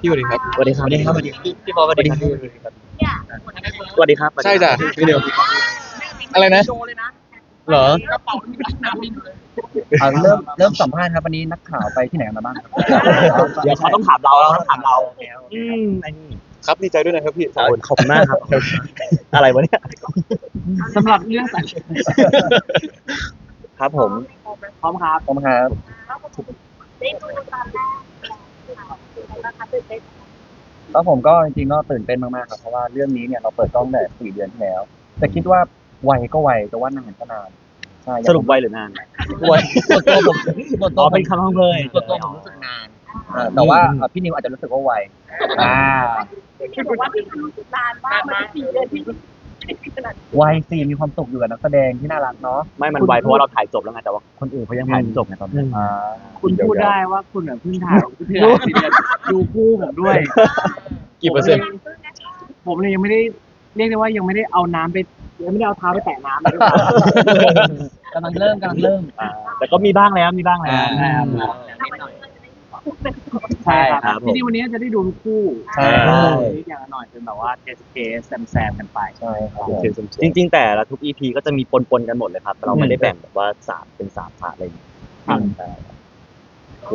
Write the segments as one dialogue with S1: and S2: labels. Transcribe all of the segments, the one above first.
S1: พี่สวัสดีครับ
S2: สวัสดีครับสวัสดีครับสวัสดีครับพี่บอลสวัสดีครับสวัสดีครับ
S1: ใช่จ้ะพี่เดียวอะไรนะเหรอ
S2: เอาเริ่มเริ่มสัมภาษณ์ครับวันนี้นักข่าวไปที่ไหนกันมาบ้างครับ
S3: เดี๋ยวเขาต้องถามเราเราต้องถามเราอืมอันนี้
S1: ครับดีใจด้วยนะครับพี่สองคน
S3: ขอบคุณมากครับ อะไรวะเนี่ย
S4: สำหรับเรื่องสัตว์
S3: ครับผม
S4: พร้อมครับ
S2: ผมครับ
S5: ได้ดูตอนแรก นะคะตื่นเต้น
S2: ก็ผมก็จริงๆก็ตื่นเต้นมากๆครับเพราะว่าเรื่องนี้เนี่ยเราเปิดกล้องแต่สี่เดือนที่แล้ว แต่คิดว่าไวก็ไวแต่ว่านานก็นานใช่
S3: สรุปไวหรือนาน
S2: ไวส่วนตัวผมส่วนตั
S3: อ๋
S2: ว
S3: อ
S2: ผม
S3: เป็นคำพังเพย
S2: ส่วนตัวผมรู้สึกนานอ่าแต่ว่าอะพี่นิวอาจจะรู้สึกว่าไวอ่า
S5: ที่บอกว่าที่มันรู้สึกนานมากมันสี่เดือนที่ ขนาด
S2: ไวสิมีความสุขอยู่กับนักแสดงที่น่ารักเนาะ
S3: ไม่มันไวเพราะว่าเราถ่ายจบแล้วไงแต่ว่าคนอื่นเขายังถ่ายไม่จบไงตอนนี้
S2: อ่า
S4: คุณพูดได้ว่าคุณเหมือนเพิ่งถ่ายเพิ่งถ่ายสี่เดือนดูคู่ผมด้วย
S1: กี่เปอร์เซ็นต์
S4: ผมเลยยังไม่ได้เรียกได้ว่ายังไม่ได้เอาน้ำไปยังไม่ได้เอาเท้าไปแตะน้ำเลยด้วย
S2: กำลังเริ่มกำลังเริ่ม
S3: อ่าแต่ก็มีบ้างแล้วมีบ้างแล้ว
S2: อ่า
S4: ใช่ครับ
S3: ครับผม
S4: ที่นี่วันนี้จะได้ดูคู่
S2: ใช่
S4: อย่างละหน่อยเป็นแบบว่าเทสเคสแซมแซมกันไป
S2: ใช่ครับ
S3: จริง ๆ แต่ละทุก EP ก็จะมีปนๆกันหมดเลยครับแต่เราไม่ได้แบ่งแบบว่าสามเป็นสามพาร์ทอะไรอย่างเงี้ย
S2: ครับ
S3: ใช่ข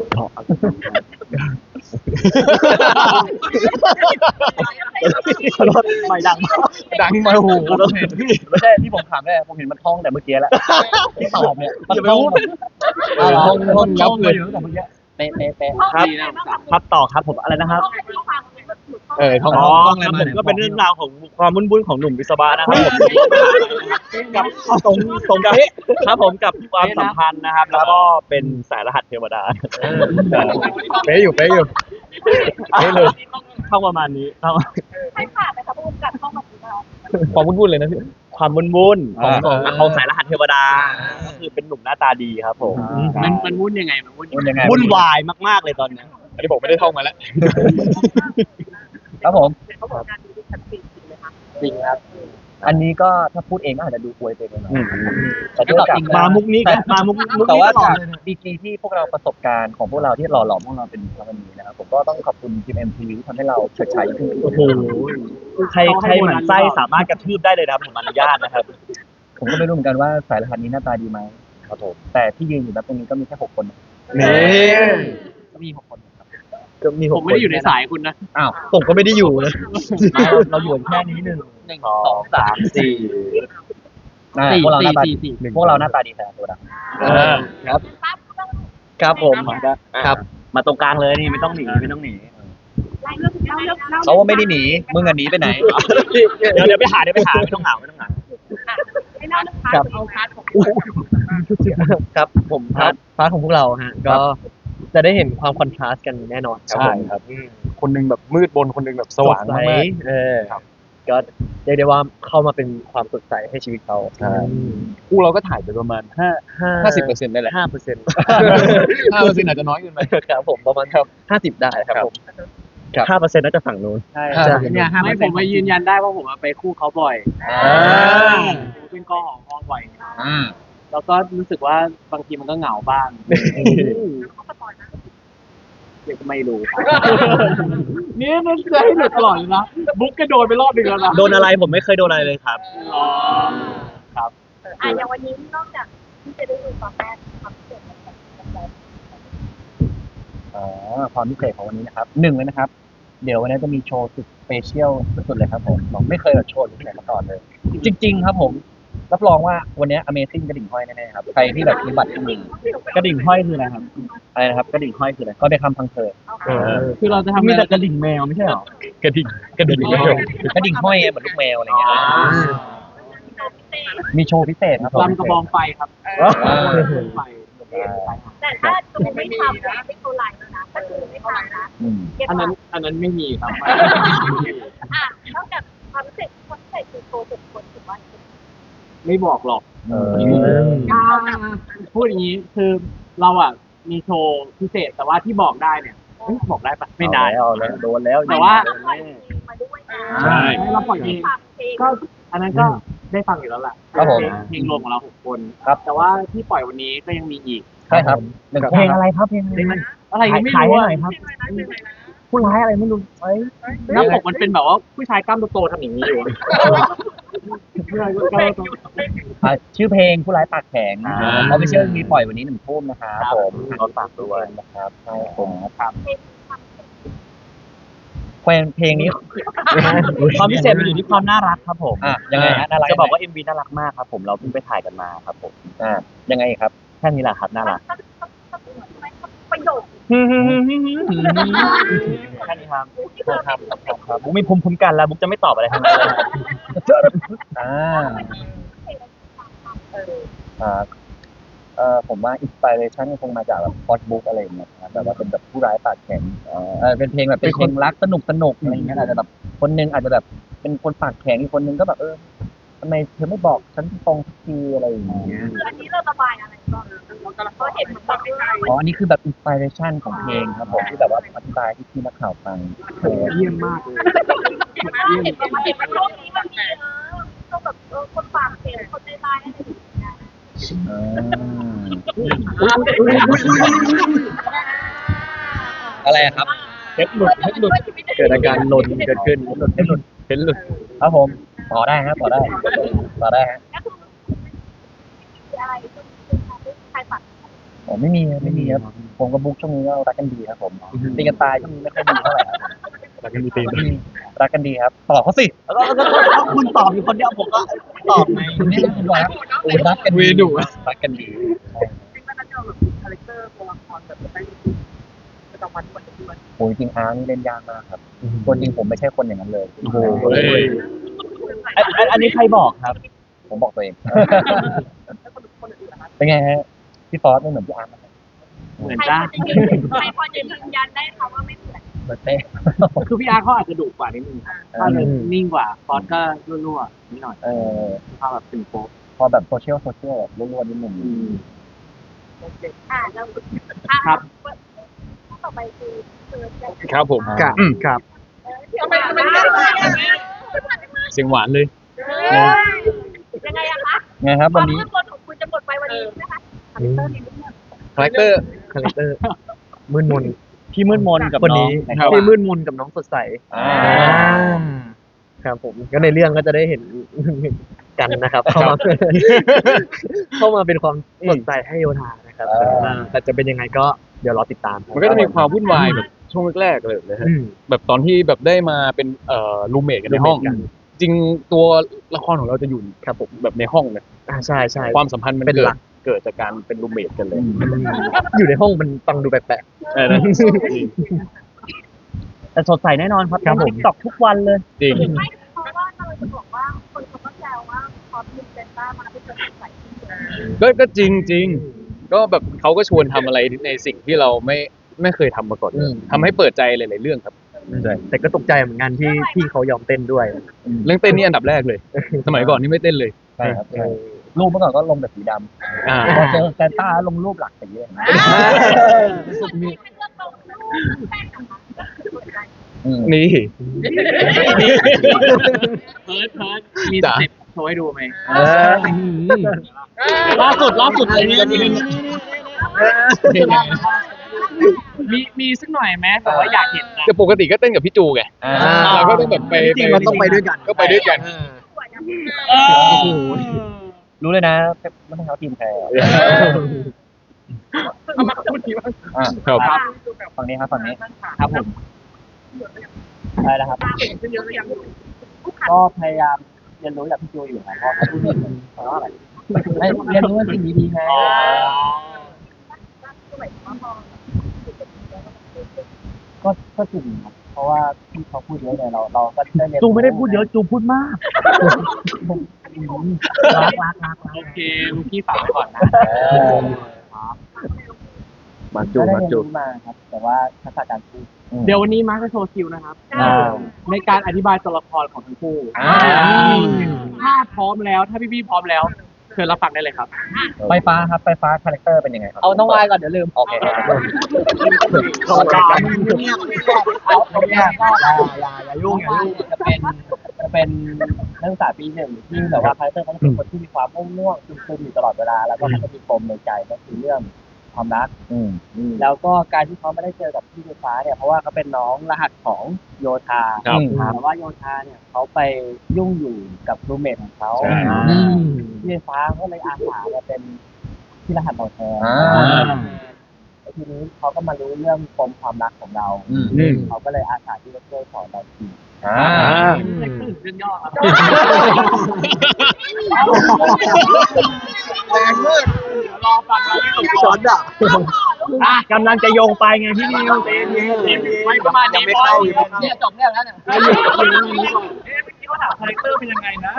S3: อโทษไม่ดังมาก
S1: ดังมาหู
S3: ขอโทษพี่
S2: ไม่ใช่ที่ผมถามได้ผมเห็นมันท่องแต่เมื่อกี้แล้วที่ตอบเนี่ยมันท่องเอาเหรอ
S1: ท่องท่องยับเลย
S2: ท่องมาตั้งแต่เมื่อกี้เป๊ะเป๊ะเป๊ะ
S3: ครับครับต่อครับผมอะไรนะครับ
S1: เออท่อง
S3: อ๋อ
S1: ท่องอะไร
S3: ครับ
S1: มา
S3: ผม
S1: เนี่ย
S3: ก็เป็นเรื่องราวของความวุ่นๆของหนุ่มวิศวะนะครับผมกับตรงตรงเป๊ะครับผมกับความสัมพันธ์นะครับ แล้วก็เป็นสายรหัสเทวดา
S1: เป๊ะอยู่เป๊ะอยู่เป๊ะเลย
S3: เข้าประมาณนี้เข้า
S5: ให้ผ่านนะคะผู้กำกับเข้ามาดูนะคะ
S1: ความวุ่นๆเลยนะพี่
S3: ความวุ่นๆของของ
S1: อ่า
S3: ของสายรหัสเทวดา ก็คือเป็นหนุ่มหน้าตาดีครับผม
S4: มันมันวุ่นยังไงมันวุ่นยัง
S2: มัน
S4: ไง
S2: ยังไง
S3: วุ่นวายมากๆเลยตอนนี้
S1: อันนี้บอกไม่ได้ท่องมาแล้ว
S2: ครับผม
S5: เขาบอกการดูที่ชัดเจนจริงเลยค่ะ
S2: จริงครับ อันนี้ก็ถ้าพูดเองก็อาจจะดูอวยไปหน่อยแต่ด้วยกับ
S3: มามุกนี้กันมามุกมุก
S2: แต่
S3: นี้
S2: ว่า
S3: ตลอด
S2: จากดีกรีที่พวกเราประสบการณ์ของพวกเราที่หล่อหลอมพวกเราเป็นวันนี้นะครับผมก็ต้องขอบคุณทีมเอ็มทีที่ทำให้เราเฉิดฉายขึ้น
S3: โอ้โหใครใครหมั่นไส้สามารถกระทืบได้เลยนะครับผมอนุญาตนะครับ
S2: ผมก็ไม่รู้เหมือนกันว่าสายรหัสนี้หน้าตาดีไหม
S3: ครับผม
S2: แต่ที่ยืนอยู่แบบตรงนี้ก็มีแค่หกคน
S1: นี่
S2: ก็มีหกคนครับ
S3: ก็มี
S4: ผมไม่ได้อยู่ในสายคุณนะ
S2: อ้าว
S1: ผมก็ไม่ได้อยู่นะ
S3: ไม่เราเราอยู่กันแค่นี้หนึ่ง
S2: หนึ่ง
S3: สองสามสี่
S2: อ่า
S4: สี่
S2: พวกเราห
S4: สี่
S2: น้าตา
S4: สี่สี่
S2: พวกเราหน้าตาดีแต่ตัวด
S1: ครับ
S5: ปั๊บต้อง
S1: ครับผม ครับ
S3: มาตรงกลางเลยนี่ไม่ต้องหนีไม่ต้องหนี
S5: ไล่เรื่องเล่าเรื่องเล่าำ
S2: เขาว่าไม่ได้หนีมึงอะหนีไปไหน
S3: เดี๋ยวเดี๋ยวไปหาเดี๋ยวไปหาไม่ต้องหาไม่ต้องหา
S5: ให้เล่าเรื่องพาร์ทเอาพาร์ทของ
S6: ครับผมพาร์ทพาร์ทของพวกเราฮะ ก็ จะได้เห็นความคอนทราสต์กันแน่นอนครับ
S1: ใช่
S6: ผม
S1: ครับ คนหนึงแบบมืดบนคนหนึงแบบสว่าง
S6: ดใมา
S1: ก
S6: เออก็เรียกได้ว่าเข้ามาเป็นความสดใสให้ชีวิตเขา
S1: ใช่ ๆคู่เราก็ถ่ายไปประมาณห้า
S6: ห้า
S1: ห้าสิบเปอร์เซ็นต์ได้แหละ
S6: ห้าเปอร์เซ็นต์
S1: ห้าเปอร์เซ็นต์อาจจะน้อยเกินไป
S6: ครับผมประมาณครับห้าสิบได้ครับผม ครับ
S3: ห้าเปอร์เซ็นต์น่าจะฝั่งนู้น
S2: ใช่
S1: ใช่
S4: เนี่ยฮะไม่ผมมายืนยันได้ว่าผมไปคู่เขาบ่อย
S2: อ่า
S4: ผมเป็นกอของกองบ่อย
S2: อ่า
S4: แล้วก็รู้สึกว่าบางทีมันก็เหงาบ้าง
S5: เขา สปอยนะ
S4: เดี๋ยวก็ไม่รู้ครับ นี่มันจะให้หลุดตลอดเลยนะบุ๊กก็โดนไปรอบหนึ่งแล้วนะ
S3: โดนอะไรผมไม่เคยโดนอะไรเลยครับ
S4: อ๋อครับ
S5: อะอย่างวันนี้นอกจากที่จะได้ดูตอนแรกความพิเศษของแต่ละ
S2: อ๋อความพิเศษของวันนี้นะครับหนึ่งเลยนะครับ เดี๋ยววันนี้จะมีโชว์สุดสเปเชียลสุดๆเลยครับผมผมไม่เคยแบบโชว์ที่ไหนมาก่อนเลย จริง ๆ ครับผม รับรองว่าวันนี้ Amazing กระดิ่งห้อยแน่ๆครับใครที่แบบมีบัตรที่มี
S3: กระดิ่งห้อยคืออะไรครับ
S2: อะไรนะครับ
S3: กระดิ่งห้อยคืออะไร
S2: ก็ไปคำพังเธอ
S3: เออ
S4: คือเราจะทำ
S3: มี
S4: อะไร
S3: แต่กระดิ่งแมวไม่ใช่เหรอ
S1: กระดิ่งกระดิ่ง
S2: กระดิ่งห้อยไงเหมือนลูกแมวอะไรเงี้ยมีโชว์พิเศษครับผม
S4: ลำกระบองไฟครับ
S2: อ่า
S4: ไฟ
S5: แต่ถ้าจะไม่ทำนะไม่โทรไลน์นะถ้าคือไม่ทำนะ
S2: อืม
S5: เก็บ
S4: อัน
S5: ไว้
S4: นั้นอันนั้นไม่มีครับ
S5: อะนอกจากความพิเศษความพิเศษคือโชว์สุดคนถือว่า
S4: ไม่บอกหรอก
S2: เออ
S4: พูดอย่างนี้คือเราอะมีโชว์พิเศษแต่ว่าที่บอกได้เนี่ยเอ้ยบอกได้ปะไม่ได้
S2: เอาแล้วโดนแล้ว
S4: แต่ว่า
S5: ปล่อยเพลงมาด้วยนะ
S1: ใช่
S4: เราปล่อยเอง
S5: ฟังเพลง
S4: ก็อันนั้นก็ได้ฟังอยู่แล้วแหละ
S2: ครับผม
S4: เพลงรวมของเราหกคน
S2: ครับ
S4: แต่ว่าที่ปล่อยวันนี้ก็ยังมีอีก
S2: ใช่ครับหนึ่ง
S3: เพลงอะไรครับเพลงอะไร
S4: อะไรยังไม่
S3: ขาย
S4: รู้
S3: ให้
S4: อะ
S3: หน่อยครับ
S5: เพลงอะไรนะเพลงอะไรนะ
S2: ผู้ร้ายอะไรไม่รู้เอ้ย
S4: หน้าปกมันเป็นแบบว่าผู้ชายกล้ามโตๆทำอย่างนี้อยู่ผู้ชายกล้ามโต
S2: อะชื่อเพลงผู้ร้ายปากแข็ง
S3: อ่า
S2: เขาไม่เชื่อมีปล่อยวันนี้หนึ่งทุ่มนะครับผม
S3: เราฝากด้วย
S2: นะครับใช่ผมครับ
S5: เพลงทำเสร็จ
S2: เพลงเพลงนี้
S3: ความพิเศษมันอยู่ที่ความน่ารักครับผม
S2: อะยังไงฮะน่ารัก
S3: จะบอก
S2: ยังไง
S3: ว่า MV น่ารักมากครับผมเราเพิ่งไปถ่ายกันมาครับผม
S2: อ่ายังไงครับ
S3: แค่นี้แหละครับน่ารัก
S5: ต้องต้องต้องต้องทำไมประโยค
S3: แค่นี้ครับครับครับบุ๊กมีภูมิคุ้มกันแล้วบุ๊กจะไม่ตอบอะไรทั้งนั้นเลย
S2: อ่า
S5: เออ
S2: อ่าเอ่อผมว่าอินสปิเรชันคงมาจากแบบพอดบุ๊กอะไรอย่างเงี้ยนะครับแบบว่าเป็นแบบผู้ร้ายปากแข็งเออเป็นเพลงแบบเป็นเพลงรักสนุกสนุกอะไรอย่างเงี้ยอาจจะแบบคนหนึงอาจจะแบบเป็นคนปากแข็งอีกคนนึงก็แบบเออทำไมเธอไม่บอกฉันตรงสักทีอะไรอย่างเงี้ย
S5: คืออันนี้เราระบายอะไรก่อนเพราะเห็นมันไม่ได้
S2: อ๋ออันนี้คือแบบอินสปิเรชันของเพลงครับผมที่แบบว่าอธิบายให้พี่นักข่าวฟังเออ
S4: เยี่ยมมากเลย
S5: เห็นไหมเห็นไหมเห็นไหมโลกนี้มันมีเออต้องแบบเออคนปากเสียงคนใจร้ายอะไรอย่างเงี้ย
S2: อ่าอะไรครับ
S5: เฮ็ดหลุดเฮ็ดหลุด
S6: เกิดอาการหล่นเกิดขึ้นหลุดเห็นหลุดเห็นหลุด
S2: ครับผมต่อได้ฮะต่อได้ต่อได้ฮะผมไม่มีไม่มีครับผมกับบุ๊กช่วงนี้ก็รักกันดีครับผมตีกันตายช่วงนี้ไม่ค่อยดีเท่าไหร่ รับ
S6: แล้วก็มีตีน
S2: รักกันดีครับตอบเขาสิ
S3: แล้วก็แล้วคุณตอบอยู่คนเดียวผมก็ตอบไง
S2: นี่คือว่าโอ้รักกันดีรักกันดี
S5: เป็นมันจะเจอแบบคาแรคเตอร์ตัวละครแบบในประจำวันวันวัน
S2: โอ้ยจริงอาร์นี่เล่นยากมากครับตัวจริงผมไม่ใช่คนอย่างนั้นเลย
S6: โอ้โห
S3: อันอันอันนี้ใครบอกครับ
S2: ผมบอกตัวเองเป็นไงฮะพี่ฟอสไม่เหมือนพี่อาร์มนะครับ
S4: เหมือน
S5: ใคร
S4: จ้า
S5: พอจะยืนใครพอจะยืนยันได้คะว่าไม่เหมือน
S2: เห มือนเต้
S4: คือพี่อาร์เขาอาจจะดุกว่านิดนึงถ้าเลยนิ่งกว่าฟอสก็รั่วๆนิดหน่อย
S2: เออ
S4: มีความแบบเป็นโป๊ะ
S2: พอแบบโซเชียลโซเชียลแบบล้วนๆนิดนึง
S5: อ่าแล้ว
S4: ครับ
S5: ต่อไปคือคือจะ
S1: ครับผม
S6: กับครับ
S5: ทำไมทำไมไม่ได้
S1: เสียงหวานเลย
S5: ยังไงอะคะ
S2: ไงครับวันนี้
S5: ความมืดมนของคุณจะหมดไปวันนี้นะคะคาแรคเตอร์ในเรื่อง
S1: คาแรคเตอร์
S6: คาแรคเตอร์มืดมน
S3: พี่มืดมนกับ
S6: คน
S3: น้อง
S6: นี้
S1: ครับ
S6: ที่มืดมนกับน้องสดใส
S2: อ่า
S6: ครับผมก็ในเรื่องก็จะได้เห็น กันนะครับ เข้ามา เข้ามาเป็นความสนใจให้โยธานะครับอ่าแต่จะเป็นยังไงก็เดี๋ยวรอติดตาม
S1: มันก็จะมีความวุ่นวายแบบช่วงแรกๆเลยนะฮะ
S6: อืม
S1: แบบตอนที่แบบได้มาเป็นเอ่อรูเมทกันในห้อง
S6: roommate กัน
S1: จริงตัวละครของเราจะอยู่ครับผมแบบในห้องนะ
S6: อ่าใช่ใช่
S1: ความสัมพันธ์มัน
S6: เป็น
S1: เกิ
S6: หลั
S1: ด
S6: ก
S1: เกิดจากการเป็นรูเมทกันเลย
S6: อยู่ในห้องมันฟังดูแปลก
S1: เออนะ
S3: แต่สดใสแน่นอนครับ
S6: ครับผม
S3: ติ๊กต็อกทุกวันเลย
S1: จริง
S5: ไม่เพราะว่าเราจะบอกว่าคนเขาก็แซวว่าพอมีเซนต้ามาที่จะใส่ที่เดียว
S1: ก็ก็จริงจริงก็แบบเขาก็ชวนทำอะไรในสิ่งที่เราไม่ไม่เคยทำมาก่อนเลยทำให้เปิดใจหลายๆเรื่องครับ
S6: ๆแต่ก็ตกใจเหมือนกันที่ที่เขายอมเต้นด้วย
S1: เรื่องเต้นนี่อันดับแรกเลย สมัยก่อนนี่ไม่เต้นเลย
S2: ใช่ครับใช่ รูปเมื่อก่อนก็ลงแบบสีด
S1: อ่าำ
S2: พอเจอแซนต้าลงรูปหลักสีเลยนะ
S5: มีเป็นเรื่องตรงรูปแป้งกับมันก็คือคนใจ
S2: อืม
S1: นี่
S4: เพิร์ดเพิร์ดมีส
S1: จ้ะ
S4: เต็ปโชว์ให้ดูไหม
S6: เออ
S4: ล่าสุดล่าสุดเลยเนี่ยมีมีสักหน่อยไหมแต่ว่าอยากเห็นนะ
S1: จะปกติก็เต้นกับพี่จูไง
S2: อ่า
S1: เราก็ต้องแบบไป
S6: จริงๆมันต้องไปด้วยกัน
S1: ก็ไปด้วยกัน
S5: สวยนะ
S4: เออ
S2: รู้เลยนะไม่ต้องเขาทีมใครอะ
S4: เอามาพูดทีว่า
S2: อะ
S1: ครับ
S2: ฝั่งนี้ครับฝั่งนี้
S4: ครับผม
S2: ได้แล้วครับ
S5: ขึ้นเยอะเลยยังผู้ขัด
S2: ก็พยายามเรียนรู้จากพี่จูอยู่นะเพราะเขาพูดเพราะอะไรให้เรียนรู้ว่าสิ่งดีๆไง
S5: สวยมากพอ
S2: ก็ก็จริงครับเพราะว่าที่เขาพูดเยอะเลยเราเราก็ได้เรียนรู้
S3: จูไม่ได้พูดเยอะจูพูดมาก
S2: รัก รักรักรัก
S4: โอเคลูกพี่ฝากไว้ก่อนนะ
S2: เออ
S6: มาจู
S2: ก็ได้
S6: มา
S2: เรียน
S6: จู
S2: รู้มาครับ แต่ว่าทักษะการพูด
S4: เดี๋ยววันนี้มาร์คจะโชว์คิวนะครับ
S2: อ่า
S4: ในการอธิบายตัวละครของทั้งคู่
S2: อ่า
S4: ถ้าพร้อมแล้ว ถ้าพี่ๆพร้อมแล้ว เชิญรับฟังได้เลยครับ
S2: ไฟฟ้าครับไฟฟ้าคาแรคเตอร์เป็นยังไงครับ
S6: เอาน้องวายก่อนเดี๋ยวลืม
S2: โอเคครับ
S6: เอาอย่าอย่าอย่ายุ่งอย่ายุ่ง
S2: จะเป็นจะเป็นนักศึกษาปีหนึ่งที่แบบว่าคาแรคเตอร์เขาจะเป็นคนที่มีความง่วงๆซึมๆอยู่ตลอดเวลาแล้วก็เขาจะมีปมในใจก็คือเรื่อง ความรักอืม
S4: แล้วก็การที่เขาไม่ได้เจอกับพี่ไฟฟ้าเนี่ยเพราะว่าเขาเป็นน้องรหัสของโยธา
S1: ครับ
S4: แต่ว่าโยธาเนี่ยเขาไปยุ่งอยู่กับรูเมทของเขา
S1: ใช่
S4: พี่ไฟฟ้าก็เลยอาสามาเป็นที่รหัสของแทน
S2: อ่า
S4: แล้วทีนี้เขาก็มารู้เรื่องปมความรักของเรา
S2: อืม
S1: อืม
S4: เขาก็เลยอาสาที่จะช่วยสอนเราที
S2: อ่า
S4: เรื่องย่อครับ
S2: แรงมาก
S4: รอฟังเราไม่จบ
S6: ช้อนด่า
S3: อะกำลังจะโยงไปไงพี่นิวเต้นเย็น
S4: ไม่ประมาณนี้
S6: ยังไม่เข้าอยู่
S4: เนี่ยจบเรื่องแล้วเนี่ย
S3: เมื่อกี้เขาถามคาแรคเตอร์เป็นยังไงนะ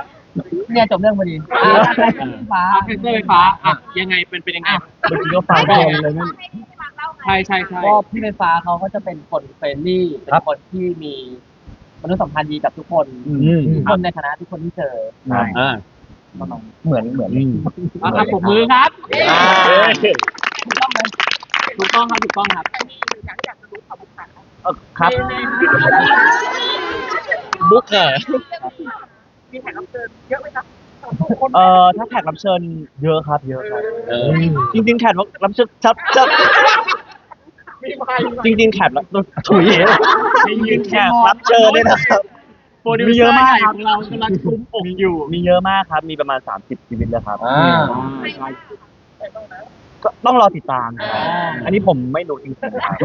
S4: เนี่ยจบเรื่องพอดีอ่าใช่ฟ้าคาแรคเตอร์ไฟฟ้าอะยังไงเป็นเป็นยังไง
S6: เมื่อกี้ก็ฟังเพลงเลยนั่น
S5: ให้พี่มาเล่าไหม
S4: ใช่ใช่ใช่ก็พี่ไฟฟ้าเขาก็จะเป็นคนเฟรนลี่เป็นคนที่มีมนุษยสัมพันธ์ดีกับทุกคน
S6: อืม
S4: ทุกคนในคณะทุกคนที่เจอ
S1: อ่า
S4: ประมาณนี้
S2: เหมือนเหมือน
S4: อะครับผมมือครับ
S3: อ่า
S4: ถูกต้องไหมถูกต้องครับถูกต้องครับ
S5: แต่มีอยู่อย่างที่อยากจะรู้ความบุคคล
S3: ครับ
S1: บุ๊กอะ
S5: มีแขกรับเชิญเยอะไหมครับ
S3: เอ่อถ้าแขกรับเชิญเยอะครับ เยอะครับ
S1: เออ
S3: จริงๆแขกรับเชิญชับชับจริงๆแขกรับถุยจริงๆแขกรับเชิญเนี่ยนะครับ
S4: โปรดิว
S3: มี
S4: เซ
S3: เย
S4: อ
S3: อะ
S4: ร์
S3: มาก
S4: ใหญ่
S3: ครั
S4: ข
S3: บ
S4: องเรากำลังคุ้มอกอยู่
S3: มีเยอะมากครับ มีประมาณ 30 ชีวิตเลยครับ
S2: อ่า
S3: ก็ต้องรอติดตามครับอันนี้ผมไม่รู้จริงๆครับ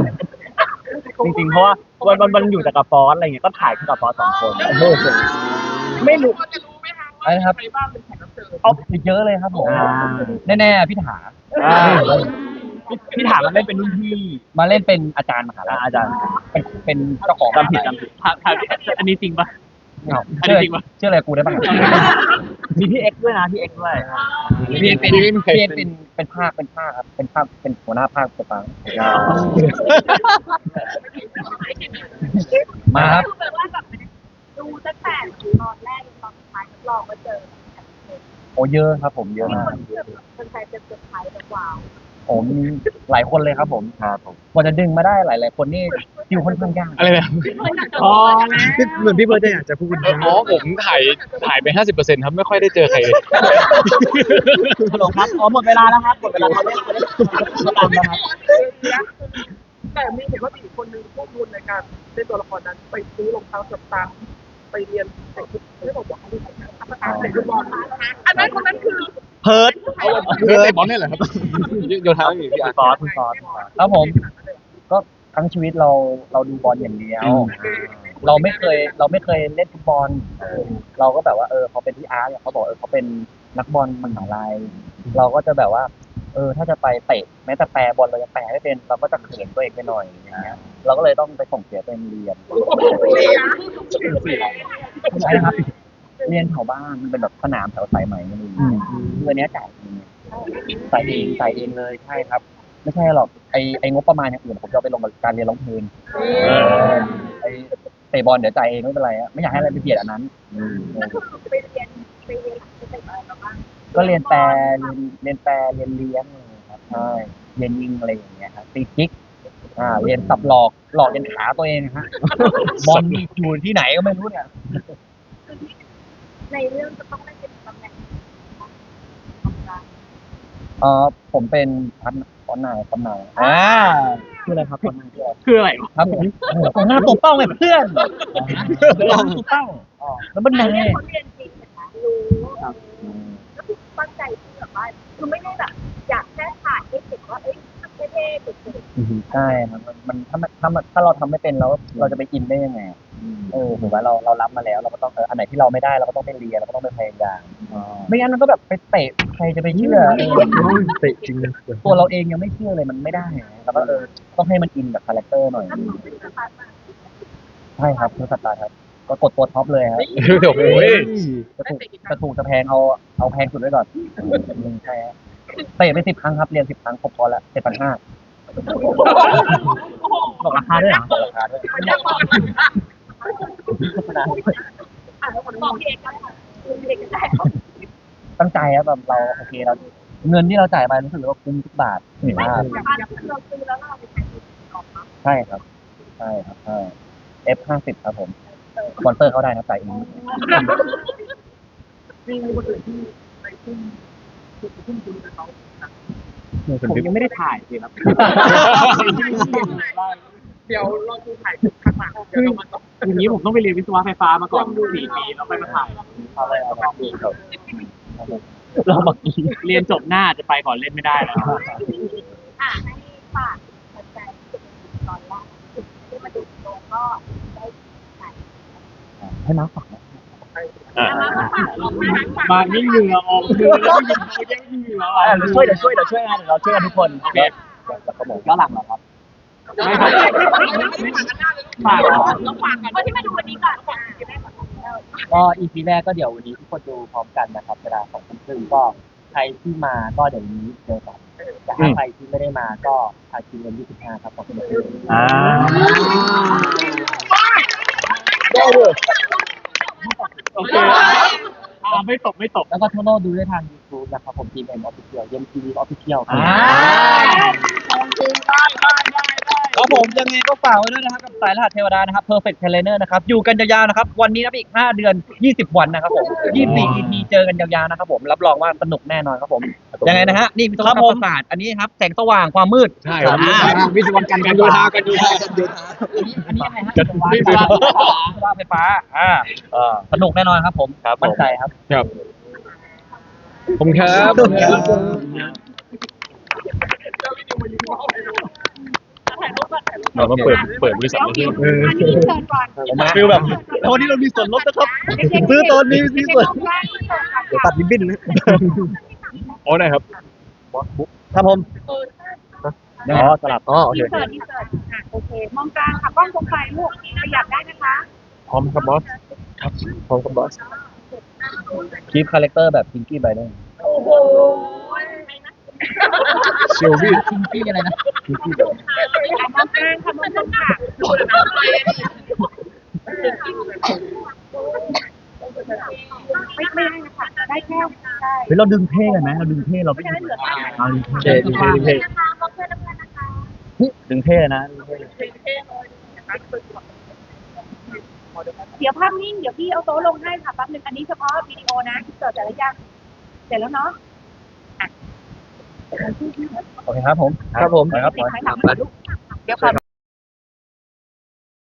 S3: จริงๆ เพราะว่าวันวันวันอยู่แต่กับฟอสอะไรเงี้ย ก็ถ่ายแค่กับฟอสสองคนไม่รู้
S5: พอจะรู้ไหมคะ
S2: อะไร
S5: ว่า
S2: นะครับ
S5: ใครบ้างเป็นแขกรับเชิญ
S2: เอาเยอะเลยครับผม
S3: อ่า
S2: แน่ๆพี่ถา
S3: อ่าพี่ถามมันเล่นเป็นรุ่นพี่
S2: มาเล่นเป็นอาจารย์มหาลัย
S3: อาจารย์
S2: เป็นเป็นเจ้าของ
S3: จำผิดจำผิด
S4: ถามถามอันนี้จริงปะ
S2: อ้าว
S4: อัน
S2: เชื่
S4: นี้
S2: อ
S4: จริงปะ
S2: เชื่ออะไรกูได้บ้าง
S3: มีพี่เอ็กซ์ด้วยนะพี่เอ็กซ์ด้วย
S2: เรียนเป็นเรียนเป็นเป็นภาคเป็นภาคครับ เป็นภาคเป็นหัวหน้าภาคตัวฟังมาครับ
S5: คือแบบว่าแบบดูตั้งแต่ตอนแรกจนตอนสุดท้ายทดลองมาเจอ
S2: โอ้เยอะครับ ผมเยอะมาก
S5: คนเชื่อแบบคนไทยเป็นเซอร์ไพรส์แบบว้าว
S2: โอ้มีหลายคนเลยครับผมครับผมกว่าจะดึงมาได้หลาย ๆ คนนี่ คิวค่อนข้างยาก
S1: อะไรนะ
S4: พอแล้ว
S6: เหมือนพี่เบิร์ดจะอยากจะพูด
S1: เอออ๋อผมถ่ายถ่ายไปห้าสิบเปอร์เซ็นต์ครับไม่ค่อยได้เจอใครเลย
S3: ฮัลโหลครับอ๋อหมดเวลาแล้วครับหมดเวลาเราเล่นเราเล่นตามนะครับ
S5: แต่มีเห็นว่ามีอีกคนนึงพวกบุญในการเล่นตัวละครนั้นไปซื้อรองเท้าสตาร์ไปเรียนแต่ชุดไม่บอกว่าเขาเป็นใครนะสตาร์ใส่ฟุตบอลอันนั้นคนนั้นคือ
S3: เพิร์ด
S1: เตะบอลนี่แหละครับโยธาไม่มีพี่อาร์ต
S3: ซอสคุณซอส
S2: ครับผมก็ ทั้งชีวิตเราเราดูบอลอย่างเดียว เราไม่เคยเราไม่เคยเล่นฟุตบอลเราก็แบบว่าเออเขาเป็นที่อาร์ตเนี่ยเขาบอกเออเขาเป็นนักบอลมหาลัยเราก็จะแบบว่า เออ ถ้าจะไปเตะแม้แต่แปรบอลเราจะแปรไม่เป็นเราก็จะเขินตัวเองไปหน่อยอย่างเงี้ยเราก็เลยต้องไปส่งเสียตัวเองเรียนใช่ครับเรียนแถวบ้านมันเป็นแบบสนามแถวสายไหมอะไรอย่างเงี้ยคืออันเนี้ยจ่ายเองจ่ายเองจ่ายเองเลยใช่ครับ ไม่ใช่หรอก ไอไองบประมาณอย่างอื่นผมจะเอาไปลงกับการเรียนร้องเพลงไอเตะบอลเดี๋ยวจ่ายเองไม่เป็นไรอะไม่อยากให้อะไรไปเบียดอันนั้น
S5: แล้วคือไปเรียนไปเรียนไปเตะอะไรมาบ้าง
S2: ก็เรียนแปลเรียนเรียนแปลเรียนเลี้ยงอะไรอย่างเงี้ยครับใช่เรียนยิงอะไรอย่างเงี้ยครับตีกิ๊กอ่า เรียนสับหลอกหลอกยันขาตัวเองฮะบอลนี่อยู่ที่ไหนก็ไม่รู้เนี่ย
S5: คือที่ในเรื่องจะต้องเล่นเป็นตำแหน่ง
S2: เออผมเป็นพัน ตอนนายตำนายอ่าชื่ออะไรครับตอนนายชื่ออะไร
S4: คืออะไรวะ
S2: ครับผมโอ้โหตรงหน้าตบเป้าไงเพื่อนตรงหน้าตบเป้าอ๋อแล้วมัน
S5: แต่
S2: นาย
S5: เรื่องเขาเรียนจริงนะคะรู้ก็คือตั้งใจที่แบบว่าคือไม่ได้แบบอยากแค่ถ่ายให้เห็นว่าเอ้ยเท่ๆสุด
S2: ใช่ครับมันมันถ้ามันถ้ามันถ้าเราทำไม่เป็นเราเราจะไปอินได้ยังไง เออถือว่าเราเรารับมาแล้วเราก็ต้องเอออันไหนที่เราไม่ได้เราก็ต้องไปเรียนเราก็ต้องไปพยายามไม่งั้นมันก็แบบไปเตะใครจะไปเชื่อเออ
S6: เตะจริงเลย
S2: ตัวเราเองยังไม่เชื่อเลยมันไม่ได้ไงแล้วก็เออต้องให้มันอินกับคาแรคเตอร์หน่อย
S5: ๆถ้าผมเป็นสตาร์ทมา
S2: ใช่ครับคือสตาร์ครับ ก็กดตัวท็อปเลยครับ
S1: โอ้โห
S2: จะถูกจะถูกจะแพงเอาเอาแพงสุดไว้ก่อนอืมใช่ฮะเตะไปสิบครั้งครับเรียนสิบครั้งครบพอละเจ็ดพันห้า
S3: บอกราคาด้วยเหรอ
S2: ราคาด้วย
S5: อะบอกพี่เอกก็ได้พี่เอกก็ได้
S2: ตั้งใจครับแบบเราโอเคเราเงินที่เราจ่ายไปรู้สึกว่าคุ้มทุกบาทถือว่า
S5: เราซื้อแล้วเราไปใช้ก่อนเนาะ
S2: ใช่ครับ ใช่ครับใช่ F ห้าสิบครับผมสปอนเซอร์เขาได้นะจ่ายเอง
S5: มีคนอื่นที่ไปทุ่มทุ่มทุนกับเขา
S4: ผมยังไม่ได้ถ่ายเลยครับ
S6: เดี๋ยวรอดูถ่ายข้างหลังเดี๋ยวเรามาต่อ
S4: อย่างนี้ผมต้องไปเรียนวิศวะไฟฟ้ามาก่อนสี่ปีแล้วไปมาถ่าย
S2: อะไรอะไร
S3: เราบักกี้
S4: เรียนจบหน้าจะไปก่อนเล่นไม่ได้แล้ว
S5: อะให้ฝากแฟนๆตอนแรกที่มาดูโชว์ก็ได้
S2: ให้มาร์คฝากนะ
S7: อ่า
S5: มาฝากลงมาฝาก
S4: มานี่เหงื่อออกเหงื่อแล้วยิงเขาแย่งเหงื่อออก
S2: เดี๋ยวช่วยเดี๋ยวช่วยเดี๋ยวช่วยงานเดี๋ยวเราช่วยกันทุกคนโอเคแล้วก็บอกย้อนหลังเหรอครับ
S4: ไม่ครับฝาก
S5: เราฝากกันคนที่มาดูวันนี้ก่อนค่ะ
S2: ก็อีพีแรกก็เดี๋ยววันนี้ทุกคนดูพร้อมกันนะครับเวลาสองทุ่มครึ่งก็ใครที่มาก็เดี๋ยวนี้เจอกันแต่ถ้าใครที่ไม่ได้มาก็ทางทีมเงินยี่สิบห้าครับขอบคุณมาก
S7: อ่า
S4: โอเคอ่าไม่ตกไม่ตก
S2: แล้วก็ทั่วโลกดูได้ทาง YouTube นะครับผมทีมเอ็มออฟฟิเชียลเย็นทีวีออฟฟิเชียลครับ ครับผมยังไงก็ฝากไว้ด้วยนะครับกับสายรหัสเทวดานะครับ Perfect Trainer นะครับ อยู่กันยาวๆนะครับ วันนี้นับอีก 5 เดือน 20 วันนะครับผม24 EP เจอกันยาวๆนะครับผมรับรองว่าสนุกแน่นอนครับผมยังไงนะฮะนี่วิศวกรรมศาสตร์อันนี้ครับแสงสว่างความมืด
S1: ใช่ครับ
S2: อ่า
S1: วิศวกรรมการโยธากันโยธากันโยธา
S2: อันนี้อะไรฮะ
S1: จัด
S2: วิศวกรรมไฟฟ้าวิศวกรรมไฟฟ้าอ่าเออสนุกแน่นอนครับผม
S7: ครับผม
S2: มั่นใจครับ
S1: ครับผมครับ เรามาเปิดเปิดบริษัทนี้
S5: อันนี้เชิญก่อน
S7: ฟิลแบบแล้ววันนี้เรามีส่วนลดนะครับ
S5: ซื้อตอนนี้มีส่วน
S3: เดี๋ยวตัดริบบิ้นนะ
S1: อ๋อได้ครับ
S3: ครับผมอ๋อสลับอ๋อโอ
S5: อิ
S3: เคน
S5: เสิร์ตอินเสิร์ตอะโอเคมองกลางค่ะกล้องตรงไฟลูกขยับได้นะคะ
S3: พร้อมครับบอสครับพร้อมครับบอส
S2: คีปคาแรคเตอร์แบบพิงกี้ไบเดน
S5: โอ้โห
S1: เชลวี่
S2: พิงกี้อะไรนะพิงกี้ ไบเดน
S5: มองกลางค่ะมองตรงค่ะไม่ได้นะคะได้แค่ใช่
S2: เฮ้ยเราดึงเท่กันไหมเราดึงเท่เราไม่
S5: ได้เหลือแค่
S2: เอาดึง
S3: เท่ดีเท่ดีเท่
S5: นะคะมองเพ่
S2: ดึงเท่นะดึงเท่
S5: เดี๋ยวภาพนิ่งเดี๋ยวพี่เอาโต๊ะลงให้ค่ะแป๊บนึงอันนี้เฉพาะวิดีโอนะเสิร์ฟแต่ละอย่างเสร็จแล้วเนาะ
S2: โอเคครับผม
S3: ครับผม
S2: ไปครับ
S5: ติดท้ายหลังมาลูกเดี๋ยวก่อน